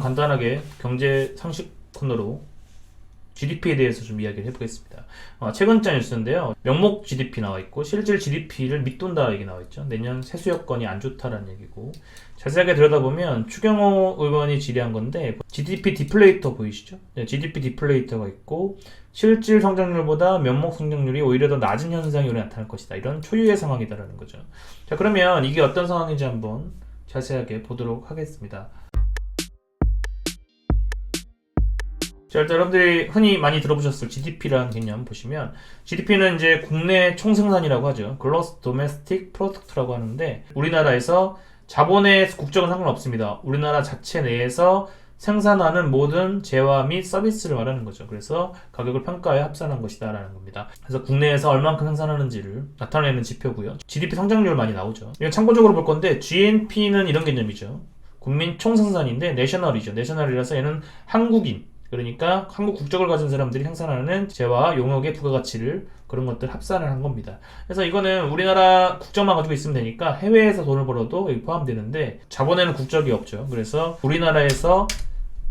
오늘은 간단하게 경제 상식 코너로 GDP에 대해서 좀 이야기를 해보겠습니다. 어, 최근자 뉴스인데요. 명목 GDP 나와 있고 실질 GDP를 밑돈다 얘기 나와 있죠. 내년 세수 여건이 안 좋다라는 얘기고 자세하게 들여다보면 추경호 의원이 질의한 건데 GDP 디플레이터 보이시죠? 네, GDP 디플레이터가 있고 실질 성장률보다 면목 성장률이 오히려 더 낮은 현상이 올해 나타날 것이다. 이런 초유의 상황이다라는 거죠. 자 그러면 이게 어떤 상황인지 한번 자세하게 보도록 하겠습니다. 자, 일단 여러분들이 흔히 많이 들어보셨을 GDP라는 개념 보시면 GDP는 이제 국내 총생산이라고 하죠. Gross Domestic Product라고 하는데 우리나라에서 자본의 국적은 상관없습니다. 우리나라 자체 내에서 생산하는 모든 재화 및 서비스를 말하는 거죠. 그래서 가격을 평가해 합산한 것이다라는 겁니다. 그래서 국내에서 얼만큼 생산하는지를 나타내는 지표고요. GDP 성장률 많이 나오죠. 이건 참고적으로 볼 건데 GNP는 이런 개념이죠. 국민 총생산인데 내셔널이죠. 내셔널이라서 얘는 한국인 그러니까 한국 국적을 가진 사람들이 생산하는 재화 용역의 부가가치를 그런 것들 합산을 한 겁니다. 그래서 이거는 우리나라 국적만 가지고 있으면 되니까 해외에서 돈을 벌어도 여기 포함되는데 자본에는 국적이 없죠. 그래서 우리나라에서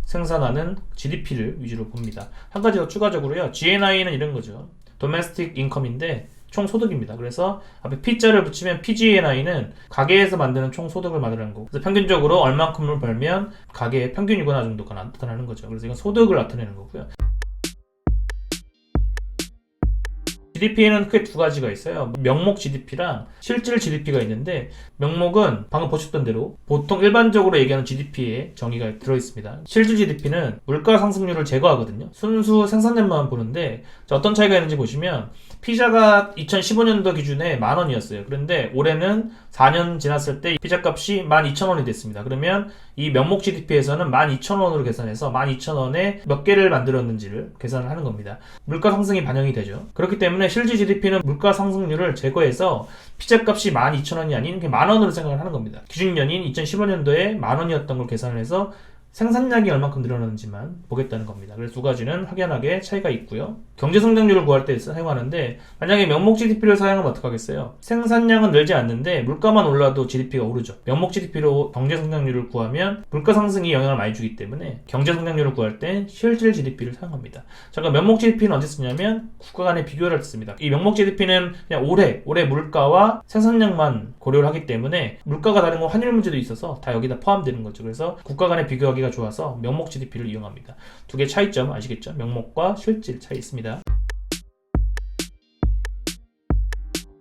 생산하는 GDP를 위주로 봅니다. 한 가지 더 추가적으로요. GNI는 이런 거죠. Domestic Income인데 총 소득입니다. 그래서 앞에 P자를 붙이면 PGNI는 가게에서 만드는 총 소득을 말하는 거고, 그래서 평균적으로 얼만큼을 벌면 가게의 평균이거나 정도가 나타나는 거죠. 그래서 이건 소득을 나타내는 거고요. GDP에는 크게 두 가지가 있어요. 명목 GDP랑 실질 GDP가 있는데 명목은 방금 보셨던 대로 보통 일반적으로 얘기하는 GDP에 정의가 들어 있습니다. 실질 GDP는 물가 상승률을 제거하거든요. 순수 생산량만 보는데 자, 어떤 차이가 있는지 보시면 피자가 2015년도 기준에 만 원이었어요. 그런데 올해는 4년 지났을 때 피자 값이 12,000원이 됐습니다. 그러면 이 명목 GDP에서는 12,000원으로 계산해서 12,000원에 몇 개를 만들었는지를 계산을 하는 겁니다. 물가 상승이 반영이 되죠. 그렇기 때문에 실질 GDP는 물가 상승률을 제거해서 피자 값이 12,000원이 아닌 만 원으로 생각을 하는 겁니다. 기준연인 2015년도에 만 원이었던 걸 계산을 해서 생산량이 얼마큼 늘어나는지만 보겠다는 겁니다. 그래서 두 가지는 확연하게 차이가 있고요. 경제 성장률을 구할 때 사용하는데 만약에 명목 GDP를 사용하면 어떡하겠어요? 생산량은 늘지 않는데 물가만 올라도 GDP가 오르죠. 명목 GDP로 경제 성장률을 구하면 물가 상승이 영향을 많이 주기 때문에 경제 성장률을 구할 땐 실질 GDP를 사용합니다. 잠깐 명목 GDP는 언제 쓰냐면 국가 간의 비교를 할때 씁니다. 이 명목 GDP는 그냥 올해 올해 물가와 생산량만 고려를 하기 때문에 물가가 다른 건 환율 문제도 있어서 다 여기다 포함되는 거죠. 그래서 국가 간의 비교하기 가 좋아서 명목 GDP를 이용합니다. 두 개 차이점 아시겠죠? 명목과 실질 차이 있습니다.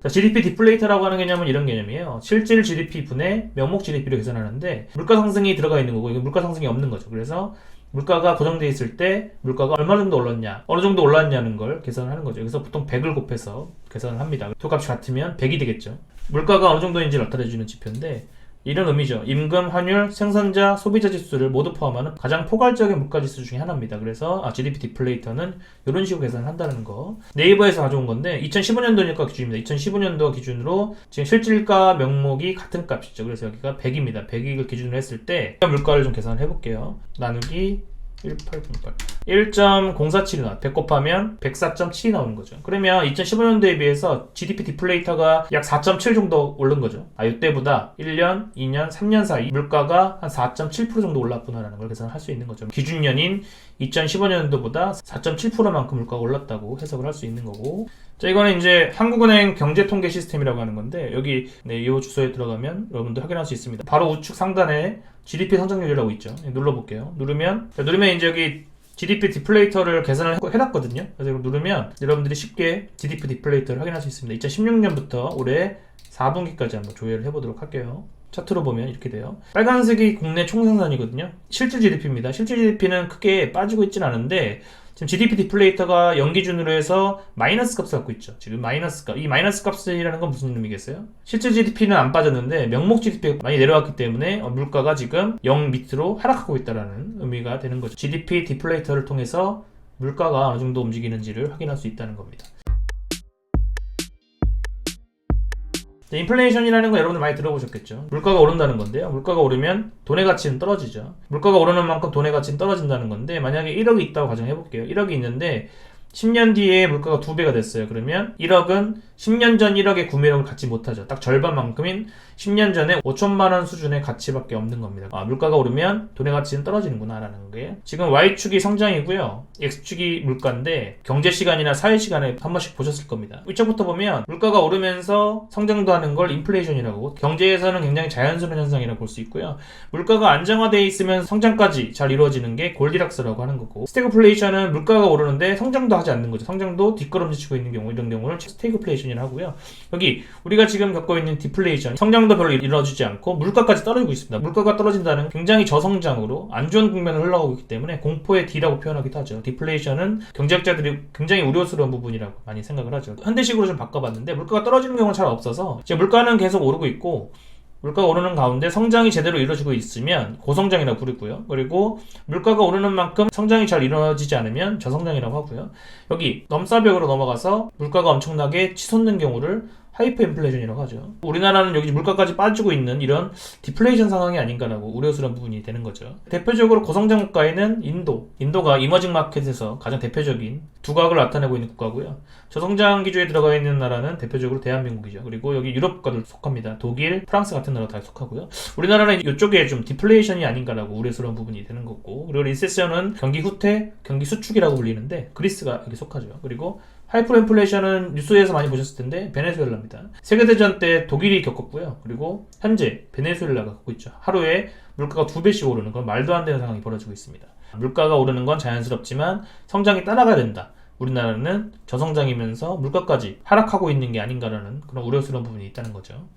자, GDP 디플레이터라고 하는 개념은 이런 개념이에요. 실질 GDP 분의 명목 GDP를 계산하는데 물가 상승이 들어가 있는 거고 이게 물가 상승이 없는 거죠. 그래서 물가가 고정돼 있을 때 물가가 얼마 정도 올랐냐, 어느 정도 올랐냐는 걸 계산을 하는 거죠. 그래서 보통 100을 곱해서 계산을 합니다. 두 값이 같으면 100이 되겠죠. 물가가 어느 정도인지 나타내주는 지표인데 이런 의미죠. 임금, 환율, 생산자, 소비자 지수를 모두 포함하는 가장 포괄적인 물가 지수 중에 하나입니다. 그래서 아, GDP 디플레이터는 이런 식으로 계산을 한다는 거. 네이버에서 가져온 건데 2015년도니까 기준입니다. 2015년도 기준으로 지금 실질가 명목이 같은 값이죠. 그래서 여기가 100입니다. 100을 기준으로 했을 때 물가를 좀 계산을 해볼게요. 나누기 1808. 1.047이 나와. 100 곱하면 104.7이 나오는 거죠. 그러면 2015년도에 비해서 GDP 디플레이터가 약 4.7 정도 오른 거죠. 아, 이때보다 1년, 2년, 3년 사이 물가가 한 4.7% 정도 올랐구나라는 걸 계산할 수 있는 거죠. 기준년인 2015년도보다 4.7%만큼 물가가 올랐다고 해석을 할 수 있는 거고. 자, 이거는 이제 한국은행 경제통계 시스템이라고 하는 건데, 여기, 네, 이 주소에 들어가면 여러분들 확인할 수 있습니다. 바로 우측 상단에 GDP 성장률이라고 있죠. 네, 눌러볼게요. 누르면, 자, 누르면 이제 여기 GDP 디플레이터를 계산을 해- 해놨거든요. 그래서 이거 누르면 여러분들이 쉽게 GDP 디플레이터를 확인할 수 있습니다. 2016년부터 올해 4분기까지 한번 조회를 해보도록 할게요. 차트로 보면 이렇게 돼요. 빨간색이 국내 총생산이거든요. 실질 GDP입니다. 실질 GDP는 크게 빠지고 있진 않은데 지금 GDP 디플레이터가 연기 기준으로 해서 마이너스 값을 갖고 있죠. 지금 마이너스 값. 이 마이너스 값이라는 건 무슨 의미겠어요? 실질 GDP는 안 빠졌는데 명목 GDP가 많이 내려왔기 때문에 어, 물가가 지금 0 밑으로 하락하고 있다는 의미가 되는 거죠. GDP 디플레이터를 통해서 물가가 어느 정도 움직이는지를 확인할 수 있다는 겁니다. 인플레이션이라는 거 여러분들 많이 들어보셨겠죠. 물가가 오른다는 건데요. 물가가 오르면 돈의 가치는 떨어지죠. 물가가 오르는 만큼 돈의 가치는 떨어진다는 건데 만약에 1억이 있다고 가정해 볼게요. 1억이 있는데 10년 뒤에 물가가 2배가 됐어요. 그러면 1억은 10년 전 1억의 구매력을 갖지 못하죠. 딱 절반만큼인 10년 전에 5천만 원 수준의 가치밖에 없는 겁니다. 아, 물가가 오르면 돈의 가치는 떨어지는구나라는 게 지금 Y축이 성장이고요. X축이 물가인데 경제 시간이나 사회 시간에 한 번씩 보셨을 겁니다. 위쪽부터 보면 물가가 오르면서 성장도 하는 걸 인플레이션이라고 경제에서는 굉장히 자연스러운 현상이라고 볼 수 있고요. 물가가 안정화되어 있으면 성장까지 잘 이루어지는 게 골디락스라고 하는 거고 스태그플레이션은 물가가 오르는데 성장도 하지 않는 거죠. 성장도 뒷걸음질 치고 있는 경우 이런 경우를 스태그플레이션이라고 하고요. 여기 우리가 지금 겪고 있는 디플레이션 성장도 별로 이루어지지 않고 물가까지 떨어지고 있습니다. 물가가 떨어진다는 굉장히 저성장으로 안 좋은 국면을 흘러가고 있기 때문에 공포의 D라고 표현하기도 하죠. 디플레이션은 경제학자들이 굉장히 우려스러운 부분이라고 많이 생각을 하죠. 현대식으로 좀 바꿔봤는데 물가가 떨어지는 경우는 잘 없어서 이제 물가는 계속 오르고 있고 물가가 오르는 가운데 성장이 제대로 이루어지고 있으면 고성장이라고 부르고요. 그리고 물가가 오르는 만큼 성장이 잘 이루어지지 않으면 저성장이라고 하고요. 여기 넘사벽으로 넘어가서 물가가 엄청나게 치솟는 경우를 하이퍼 인플레이션이라고 하죠. 우리나라는 여기 물가까지 빠지고 있는 이런 디플레이션 상황이 아닌가라고 우려스러운 부분이 되는 거죠. 대표적으로 고성장 국가에는 인도, 인도가 이머징 마켓에서 가장 대표적인 두각을 나타내고 있는 국가고요. 저성장 기조에 들어가 있는 나라는 대표적으로 대한민국이죠. 그리고 여기 유럽 국가들 속합니다. 독일, 프랑스 같은 나라 다 속하고요. 우리나라는 이쪽에 좀 디플레이션이 아닌가라고 우려스러운 부분이 되는 거고, 그리고 리세션은 경기 후퇴, 경기 수축이라고 불리는데 그리스가 여기 속하죠. 그리고 하이퍼 인플레이션은 뉴스에서 많이 보셨을 텐데 베네수엘라입니다. 세계대전 때 독일이 겪었고요. 그리고 현재 베네수엘라가 겪고 있죠. 하루에 물가가 두 배씩 오르는 건 말도 안 되는 상황이 벌어지고 있습니다. 물가가 오르는 건 자연스럽지만 성장이 따라가야 된다. 우리나라는 저성장이면서 물가까지 하락하고 있는 게 아닌가라는 그런 우려스러운 부분이 있다는 거죠.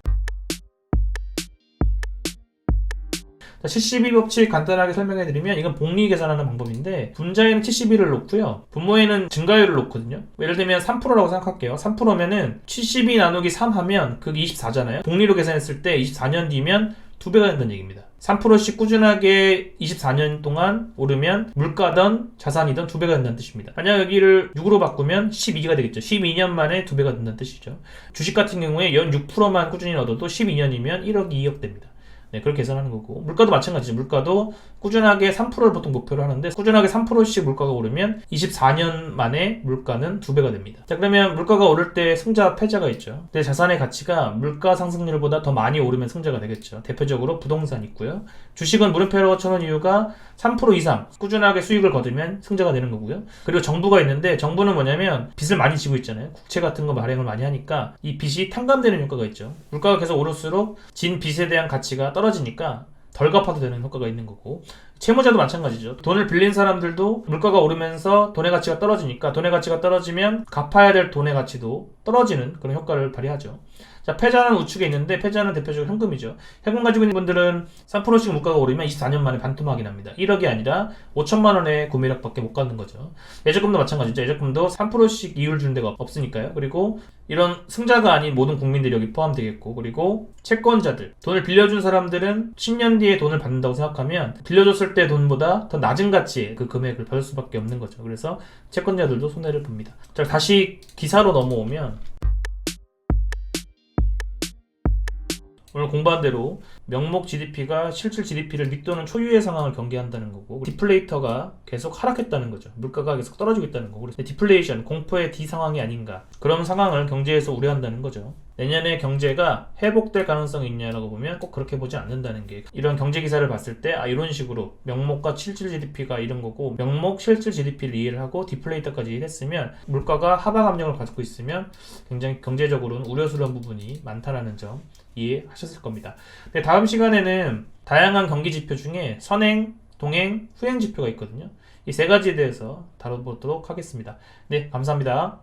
자, 72 법칙 간단하게 설명해 드리면 이건 복리 계산하는 방법인데 분자에는 71을 놓고요. 분모에는 증가율을 놓거든요. 예를 들면 3%라고 생각할게요. 3%면은 72 나누기 3 하면 그게 24잖아요. 복리로 계산했을 때 24년 뒤면 두 배가 된다는 얘기입니다. 3%씩 꾸준하게 24년 동안 오르면 물가든 자산이든 두 배가 된다는 뜻입니다. 만약 여기를 6으로 바꾸면 12가 되겠죠. 12년 만에 두 배가 된다는 뜻이죠. 주식 같은 경우에 연 6%만 꾸준히 얻어도 12년이면 1억 2억 됩니다. 네, 그렇게 계산하는 거고. 물가도 마찬가지죠. 물가도 꾸준하게 3%를 보통 목표로 하는데, 꾸준하게 3%씩 물가가 오르면 24년 만에 물가는 두 배가 됩니다. 자, 그러면 물가가 오를 때 승자, 패자가 있죠. 내 자산의 가치가 물가 상승률보다 더 많이 오르면 승자가 되겠죠. 대표적으로 부동산 있고요. 주식은 물음표로 쳐놓은 이유가 3% 이상 꾸준하게 수익을 거두면 승자가 되는 거고요. 그리고 정부가 있는데, 정부는 뭐냐면 빚을 많이 지고 있잖아요. 국채 같은 거 발행을 많이 하니까 이 빚이 탕감되는 효과가 있죠. 물가가 계속 오를수록 진 빚에 대한 가치가 떨어지니까 덜 갚아도 되는 효과가 있는 거고 채무자도 마찬가지죠. 돈을 빌린 사람들도 물가가 오르면서 돈의 가치가 떨어지니까 돈의 가치가 떨어지면 갚아야 될 돈의 가치도 떨어지는 그런 효과를 발휘하죠. 자, 패자는 우측에 있는데 패자는 대표적으로 현금이죠. 현금 가지고 있는 분들은 3%씩 물가가 오르면 24년 만에 반토막이 납니다. 1억이 아니라 5천만 원의 구매력밖에 못 갖는 거죠. 예적금도 마찬가지죠. 예적금도 3%씩 이율 주는 데가 없으니까요. 그리고 이런 승자가 아닌 모든 국민들이 여기 포함되겠고 그리고 채권자들 돈을 빌려준 사람들은 10년 뒤에 돈을 받는다고 생각하면 빌려줬을 때 돈보다 더 낮은 가치의 그 금액을 받을 수밖에 없는 거죠. 그래서 채권자들도 손해를 봅니다. 자, 다시 기사로 넘어오면 오늘 공부한 대로 명목 GDP가 실질 GDP를 밑도는 초유의 상황을 경계한다는 거고 디플레이터가 계속 하락했다는 거죠. 물가가 계속 떨어지고 있다는 거고 그래서 디플레이션, 공포의 D 상황이 아닌가 그런 상황을 경제에서 우려한다는 거죠. 내년에 경제가 회복될 가능성이 있냐라고 보면 꼭 그렇게 보지 않는다는 게 이런 경제 기사를 봤을 때 아 이런 식으로 명목과 실질 GDP가 이런 거고 명목 실질 GDP를 이해를 하고 디플레이터까지 이해했으면 물가가 하방 압력을 갖고 있으면 굉장히 경제적으로는 우려스러운 부분이 많다라는 점 이해하셨을 겁니다. 네, 다음 시간에는 다양한 경기 지표 중에 선행, 동행, 후행 지표가 있거든요. 이 세 가지에 대해서 다뤄보도록 하겠습니다. 네, 감사합니다.